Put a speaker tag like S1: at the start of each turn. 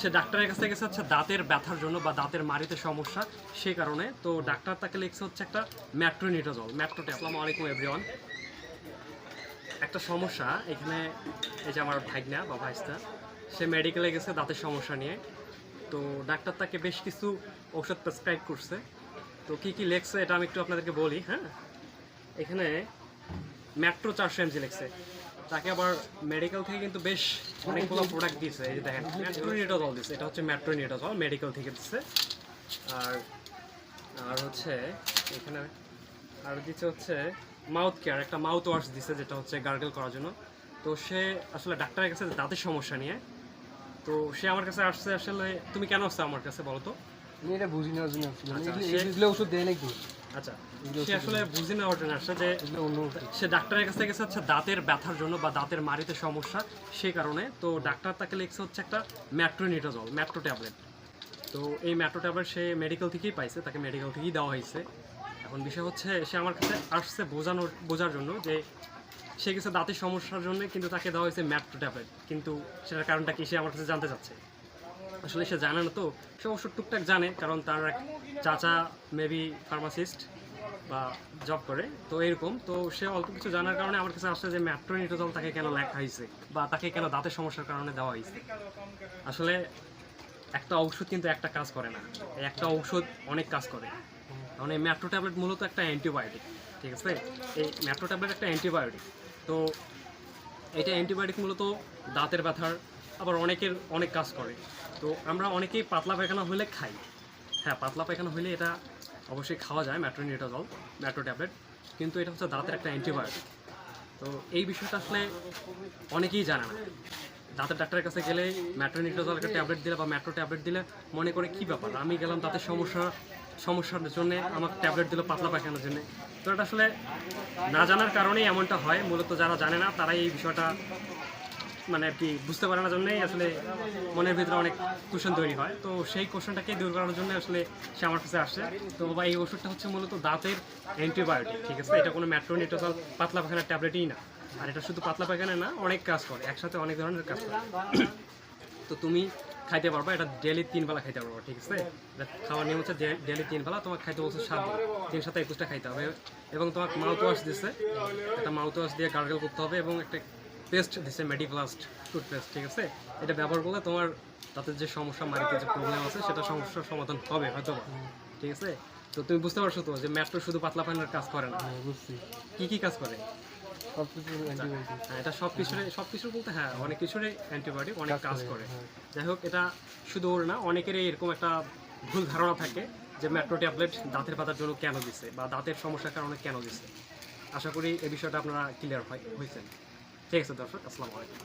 S1: সে ডাক্তারের কাছে গেছে হচ্ছে দাঁতের ব্যথার জন্য বা দাঁতের মারিতে সমস্যা, সেই কারণে তো ডাক্তার তাকে লিখছে হচ্ছে একটা ম্যাট্রোনিটোজল, ম্যাট্রোটে, আসসালামু আলাইকুম এভরিওয়ান একটা সমস্যা, এখানে এই যে আমার ভাইগনা বা ভাইস্তা, সে মেডিকেলে গেছে দাঁতের সমস্যা নিয়ে। তো ডাক্তার তাকে বেশ কিছু ঔষধ প্রেসক্রাইব করছে। তো কি কি লেখছে এটা আমি একটু আপনাদেরকে বলি হ্যাঁ? এখানে ম্যাট্রো চারশো এমজি লেখছে। তাকে আবার মেডিকেল থেকে কিন্তু বেশ অনেকগুলো প্রোডাক্ট দিয়েছে এই যে দেখেন ম্যাট্রোনিটোজল দিচ্ছে এটা হচ্ছে ম্যাট্রোনিটোজল মেডিকেল থেকে দিচ্ছে আর আর হচ্ছে এখানে আর দিচ্ছে হচ্ছে মাউথ কেয়ার একটা মাউথ ওয়াশ দিছে যেটা হচ্ছে গার্গেল করার জন্য। তো সে আসলে ডাক্তারের কাছে দাঁতের সমস্যা নিয়ে। তো সে আমার কাছে আসছে আসলে তুমি কেন আসছো আমার কাছে বলো তো?
S2: আমি এটা বুঝি এগুলো-
S1: সে-
S2: এগুলো ওষুধ দেয় নাকি
S1: আচ্ছা সে আসলে বুঝে নেওয়ার জন্য আসছে যে
S2: এগুলো অন্য ওষুধ
S1: সে ডাক্তারের কাছে গেছে হচ্ছে দাঁতের ব্যথার জন্য বা দাঁতের মারিতে সমস্যা সেই কারণে। তো ডাক্তার তাকে লিখছে হচ্ছে একটা ম্যাট্রোনিটোজল ম্যাট্রো ট্যাবলেট। তো এই ম্যাট্রো ট্যাবলেট সে মেডিকেল থেকেই পাইছে তাকে মেডিকেল থেকেই দেওয়া হয়েছে। এখন বিষয় হচ্ছে সে আমার কাছে আসছে বোঝানোর বোঝার জন্য যে সে গেছে দাঁতের সমস্যার জন্য কিন্তু তাকে দেওয়া হয়েছে ম্যাট্রো ট্যাবলেট। কিন্তু সেটার কারণটা কি সে আমার কাছে জানতে চাচ্ছে? আসলে সে জানে না তো। সে অবশ্য টুকটাক জানে, কারণ তার এক চাচা মেবি ফার্মাসিস্ট বা জব করে, তো এরকম। তো সে অল্প কিছু জানার কারণে আমার কাছে আসছে যে ম্যাট্রোনিটোজল তাকে কেন লেখা হয়েছে বা তাকে কেন দাঁতের সমস্যার কারণে দেওয়া হয়েছে। আসলে একটা ঔষধ কিন্তু একটা কাজ করে না। একটা ঔষধ অনেক কাজ করে। কারণ এই ম্যাট্রো ট্যাবলেট মূলত একটা অ্যান্টিবায়োটিক ঠিক আছে? এই ম্যাট্রো ট্যাবলেট একটা অ্যান্টিবায়োটিক তো এটা অ্যান্টিবায়োটিক মূলত দাঁতের ব্যথার আবার অনেকের অনেক কাজ করে। তো আমরা অনেকেই পাতলা পায়খানা হলে খাই। হ্যাঁ পাতলা পায়খানা হলে এটা অবশ্যই খাওয়া যায় ম্যাট্রোনিটোজল ম্যাট্রো ট্যাবলেট কিন্তু এটা হচ্ছে দাঁতের একটা অ্যান্টিবায়োটিক তো এই বিষয়টা আসলে অনেকেই জানে না। দাঁতের ডাক্তারের কাছে গেলে ম্যাট্রোনিটোজল একটা ট্যাবলেট দিলে বা ম্যাট্রো ট্যাবলেট দিলে মনে করে কী ব্যাপার? আমি গেলাম দাঁতের সমস্যা, সমস্যার জন্য আমাকে ট্যাবলেট দিল পাতলা পায়খানার জন্য। তো এটা আসলে না জানার কারণেই এমনটা হয়। মূলত যারা জানে না, তারাই এই বিষয়টা মানে আর কি বুঝতে পারে না জন্যই আসলে মনের ভিতরে অনেক কোশ্চেন তৈরি হয়। তো সেই কোশ্চেনটাকে দূর করার জন্য আসলে সে আমার কাছে আসে। তো বাবা, এই ওষুধটা হচ্ছে মূলত দাঁতের অ্যান্টিবায়োটিক ঠিক আছে? এটা কোনো ম্যাট্রোনিটোজল পাতলা পায়খানার ট্যাবলেটই না। আর এটা শুধু পাতলা পায়খানা না, অনেক কাজ করে, একসাথে অনেক ধরনের কাজ করে। তো তুমি খাইতে পারবা, এটা ডেলি তিন বেলা খাইতে পারবা, ঠিক আছে? খাওয়ার নিয়ম হচ্ছে ডেলি তিন বেলা, তোমাকে খাইতে বলছে সাত তিন সাথে একুশটা খাইতে হবে। এবং তোমাকে মাউথ ওয়াশ দিচ্ছে একটা মাউথ ওয়াশ দিয়ে গার্গেল করতে হবে এবং একটা পেস্ট দিচ্ছে মেডিপ্লাস্ট টুথপেস্ট ঠিক আছে? এটা ব্যবহার করলে তোমার তাতে যে সমস্যা মারিতে যে প্রবলেম আছে সেটা সমস্যার সমাধান হবে হয়তো ঠিক আছে? তো তুমি বুঝতে পারছ তো যে ম্যাট্রো শুধু পাতলা পায়খানার কাজ করে না?
S2: হ্যাঁ বুঝছি।
S1: কি কি কাজ করে?
S2: অ্যান্টিবায়োটিক
S1: হ্যাঁ এটা সব কিছুরে সব কিছু বলতে হ্যাঁ অনেক কিছুরই অ্যান্টিবায়োটিক অনেক
S2: কাজ
S1: করে,
S2: হ্যাঁ।
S1: যাই হোক এটা শুধু ওর না অনেকেরই এরকম একটা ভুল ধারণা থাকে যে মেট্রো ট্যাবলেট দাঁতের পাতার জন্য কেন দিচ্ছে বা দাঁতের সমস্যার কারণে কেন দিচ্ছে আশা করি এই বিষয়টা আপনারা ক্লিয়ার হয় হয়েছেন ঠিক আছে দর্শক আসসালামু আলাইকুম।